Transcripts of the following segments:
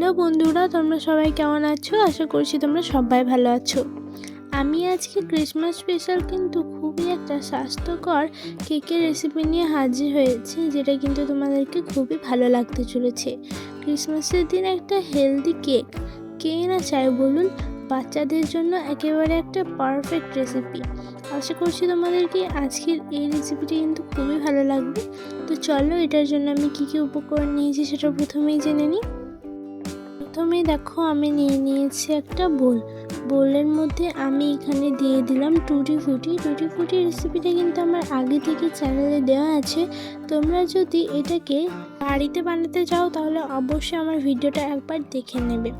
Hello বন্ধুরা, তোমরা সবাই কেমন আছো? আশা করছি তোমরা সবাই ভালো আছো। আমি আজকে ক্রিসমাস স্পেশাল কিন্তু খুবই একটা স্বাস্থ্যকর কেকের রেসিপি নিয়ে হাজির হয়েছি, যেটা কিন্তু তোমাদেরকে খুবই ভালো লাগতে চলেছে। ক্রিসমাসের দিন একটা হেলদি কেক কে না চায় বলুন? বাচ্চাদের জন্য একেবারে একটা পারফেক্ট রেসিপি আশা করছি তোমাদেরকে আজকের এই রেসিপিটি কিন্তু খুবই ভালো লাগবে। তো চলো, এটার জন্য আমি কী কী উপকরণ নিয়েছি সেটা প্রথমেই জেনে নিই। প্রথমেই দেখো আমি নিয়ে নিয়েছি একটা বোল। বোলের মধ্যে আমি এখানে দিয়ে দিলাম টুটি ফুটি। টুটি ফুটি রেসিপিটা কিন্তু আমার আগে থেকে চ্যানেলে দেওয়া আছে। তোমরা যদি এটাকে বাড়িতে বানাতে চাও তাহলে অবশ্যই আমার ভিডিওটা একবার দেখে নেবে।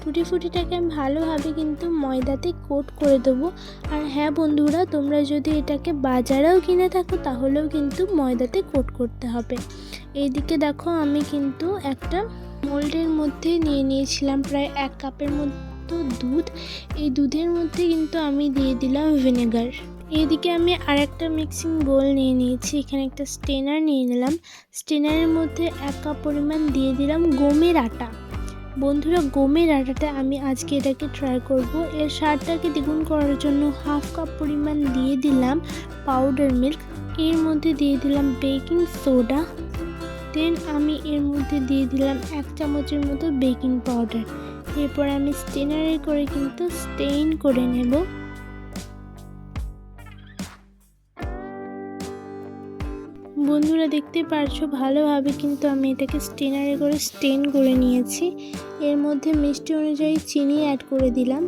টুটি ফুটিটাকে আমি ভালোভাবে কিন্তু ময়দাতে কোট করে দেবো। আর হ্যাঁ বন্ধুরা, তোমরা যদি এটাকে বাজারেও কিনে থাকো তাহলেও কিন্তু ময়দাতে কোট করতে হবে। এইদিকে দেখো আমি কিন্তু একটা মোল্ডের মধ্যে নিয়ে নিয়েছিলাম প্রায় এক কাপের মতো দুধ। এই দুধের মধ্যে কিন্তু আমি দিয়ে দিলাম ভিনেগার। এদিকে আমি আরেকটা মিক্সিং বোল নিয়ে নিয়েছি, এখানে একটা স্টেনার নিয়ে নিলাম। স্টেনারের মধ্যে এক কাপ পরিমাণ দিয়ে দিলাম গমের আটা। বন্ধুরা, গমের আটাটা আমি আজকে এটাকে ট্রাই করব। এর স্বাদটাকে দ্বিগুণ করার জন্য হাফ কাপ পরিমাণ দিয়ে দিলাম পাউডার মিল্ক এর মধ্যে দিয়ে দিলাম বেকিং সোডা দেন আমি এর মধ্যে দিয়ে দিলাম এক চামচের মতো বেকিং পাউডার এরপর আমি স্টেনারে করে কিন্তু স্টেইন করে নেব। বন্ধুরা দেখতে পারছ, ভালোভাবে কিন্তু আমি এটাকে স্টেনারে করে স্টেন করে নিয়েছি। এর মধ্যে মিষ্টি অনুযায়ী চিনি অ্যাড করে দিলাম।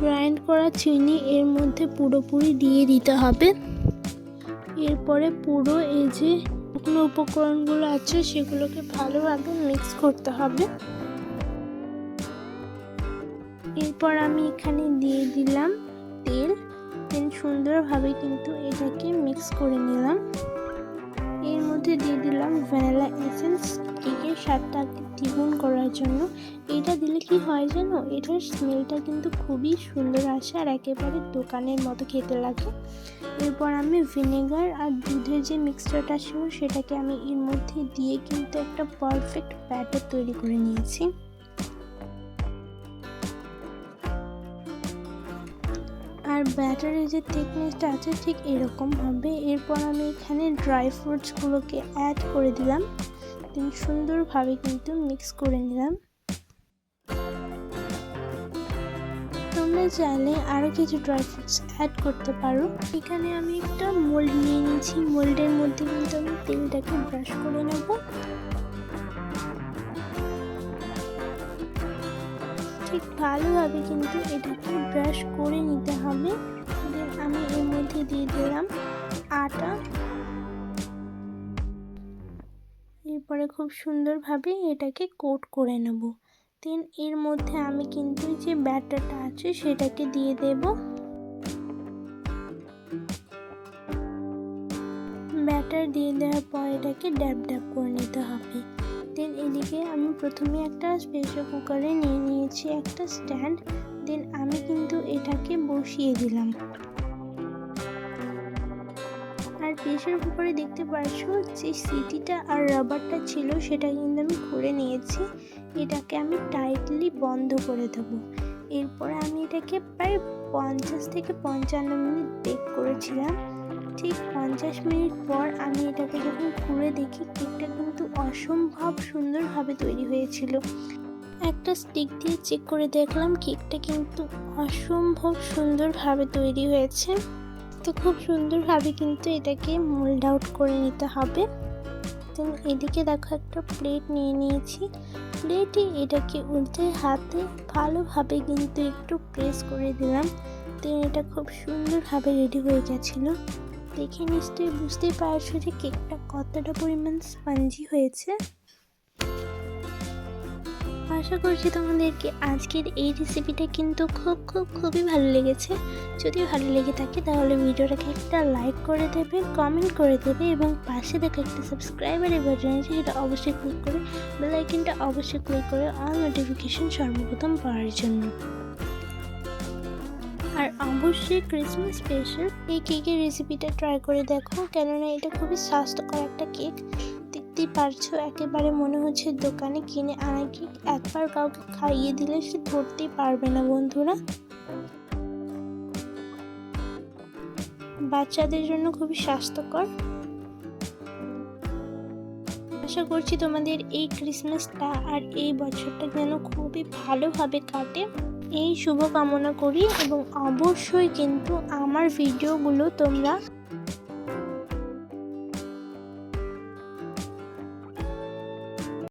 গ্রাইন্ড করা চিনি এর মধ্যে পুরোপুরি দিয়ে দিতে হবে। এরপরে পুরো এই যে শুকনো উপকরণগুলো আছে, সেগুলোকে ভালোভাবে মিক্স করতে হবে। এরপর আমি এখানে দিয়ে দিলাম তেল। তেল সুন্দরভাবে কিন্তু এটাকে মিক্স করে নিলাম। স্বাদটাকে দ্বিগুণ করার জন্য। এটা দিলে কি হয় জানো? এটার স্মেলটা কিন্তু খুবই সুন্দর আসে আর একেবারে দোকানের মতো খেতে লাগে। এরপর আমি ভিনেগার আর দুধের যে মিক্সচারটা ছিল সেটাকে আমি এর মধ্যে দিয়ে কিন্তু একটা পারফেক্ট ব্যাটার তৈরি করে নিয়েছি। আর ব্যাটারের যে থিকনেসটা আছে ঠিক এরকম হবে। এরপর আমি এখানে ড্রাই ফ্রুটসগুলোকে অ্যাড করে দিলাম। দেন সুন্দরভাবে কিন্তু মিক্স করে নিলাম। তোমরা চাইলে আরও কিছু ড্রাই ফ্রুটস অ্যাড করতে পারো। এখানে আমি একটা মোল্ড নিয়ে নিয়েছি। মোল্ডের মধ্যে কিন্তু আমি তেলটাকে ব্রাশ করে নেব। ঠিক ভালোভাবে কিন্তু এটাকে ব্রাশ করে নিতে হবে। আমি এর মধ্যে দিয়ে দিলাম আটা। এরপরে খুব সুন্দরভাবে এটাকে কোট করে নেব। দেন এর মধ্যে আমি কিন্তু যে ব্যাটারটা আছে সেটাকে দিয়ে দেব। ব্যাটার দিয়ে দেওয়ার পর এটাকে ড্যাব ড্যাব করে নিতে হবে। দেন এদিকে আমি প্রথমে একটা প্রেশার কুকারে নিয়ে নিয়েছি একটা স্ট্যান্ড। দেন আমি কিন্তু এটাকে বসিয়ে দিলাম। প্রেশার কুকারে দেখতে পাচ্ছ যে সিটিটা আর রাবারটা ছিল, সেটা কিন্তু আমি খুলে নিয়েছি। এটাকে আমি টাইটলি বন্ধ করে দেবো। এরপরে আমি এটাকে প্রায় পঞ্চাশ থেকে পঞ্চান্ন মিনিট বেক করেছিলাম। ঠিক পঞ্চাশ মিনিট পর আমি এটাকে যখন খুলে দেখি, কেকটা কিন্তু অসম্ভব সুন্দরভাবে তৈরি হয়েছিল। একটা স্টিক দিয়ে চেক করে দেখলাম, কেকটা কিন্তু অসম্ভব সুন্দরভাবে তৈরি হয়েছে। তো খুব সুন্দরভাবে কিন্তু এটাকে মোল্ড আউট করে নিতে হবে। দেন এদিকে দেখো একটা প্লেট নিয়ে নিয়েছি। প্লেটে এটাকে উল্টে হাতে ভালোভাবে কিন্তু একটু প্রেস করে দিলাম। দেন এটা খুব সুন্দরভাবে রেডি হয়ে গেছিল। দেখে নিশ্চয়ই বুঝতে পারছ যে কেকটা কতটা পরিমাণ স্পঞ্জি হয়েছে। আশা করছি তোমাদেরকে আজকের এই রেসিপিটা কিন্তু খুব খুব, খুবই ভালো লেগেছে। যদি ভালো লেগে থাকে তাহলে ভিডিওটাকে একটা লাইক করে দেবে কমেন্ট করে দেবে এবং পাশে দেখে একটা সাবস্ক্রাইবারের বাটন আছে সেটা অবশ্যই ক্লিক করে বেলাইকিনটা অবশ্যই ক্লিক করে অল নোটিফিকেশন সর্বপ্রথম পাওয়ার জন্য। আর অবশ্যই ক্রিসমাস স্পেশাল এই কেকের রেসিপিটা ট্রাই করে দেখো, কেননা এটা খুবই স্বাস্থ্যকর একটা কেক দেখতে পারছ, একেবারে মনে হচ্ছে দোকানে কিনে আনা কেক একবার কাউকে খাইয়ে দিলে সে ধরতেই পারবে না, বন্ধুরা। বাচ্চাদের জন্য খুবই স্বাস্থ্যকর। আশা করছি তোমাদের এই ক্রিসমাসটা আর এই বছরটা যেন খুবই ভালোভাবে কাটে। এই শুভ কামনা করি এবং অবশ্যই কিন্তু আমার ভিডিওগুলো তোমরা